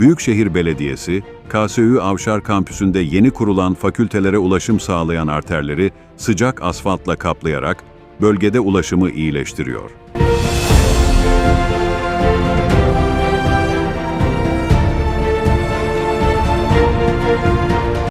Büyükşehir Belediyesi, KSÜ Avşar Kampüsü'nde yeni kurulan fakültelere ulaşım sağlayan arterleri sıcak asfaltla kaplayarak bölgede ulaşımı iyileştiriyor.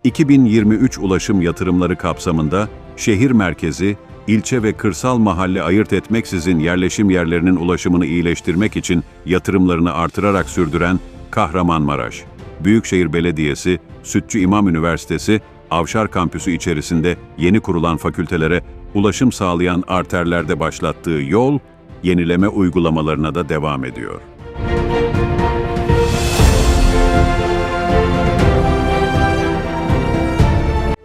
...2023 ulaşım yatırımları kapsamında şehir merkezi, ilçe ve kırsal mahalle ayırt etmeksizin yerleşim yerlerinin ulaşımını iyileştirmek için yatırımlarını artırarak sürdüren Kahramanmaraş. Büyükşehir Belediyesi, Sütçü İmam Üniversitesi, Avşar Kampüsü içerisinde yeni kurulan fakültelere ulaşım sağlayan arterlerde başlattığı yol, yenileme uygulamalarına da devam ediyor.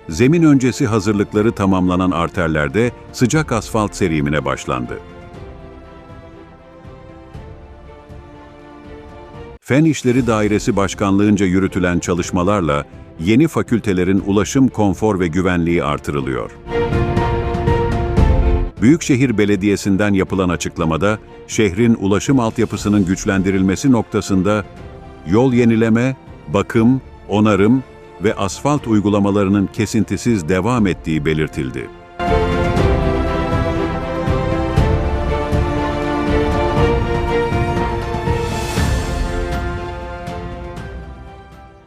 Zemin öncesi hazırlıkları tamamlanan arterlerde sıcak asfalt serimine başlandı. Fen İşleri Dairesi Başkanlığınca yürütülen çalışmalarla yeni fakültelerin ulaşım konfor ve güvenliği artırılıyor. Büyükşehir Belediyesi'nden yapılan açıklamada, şehrin ulaşım altyapısının güçlendirilmesi noktasında yol yenileme, bakım, onarım ve asfalt uygulamalarının kesintisiz devam ettiği belirtildi.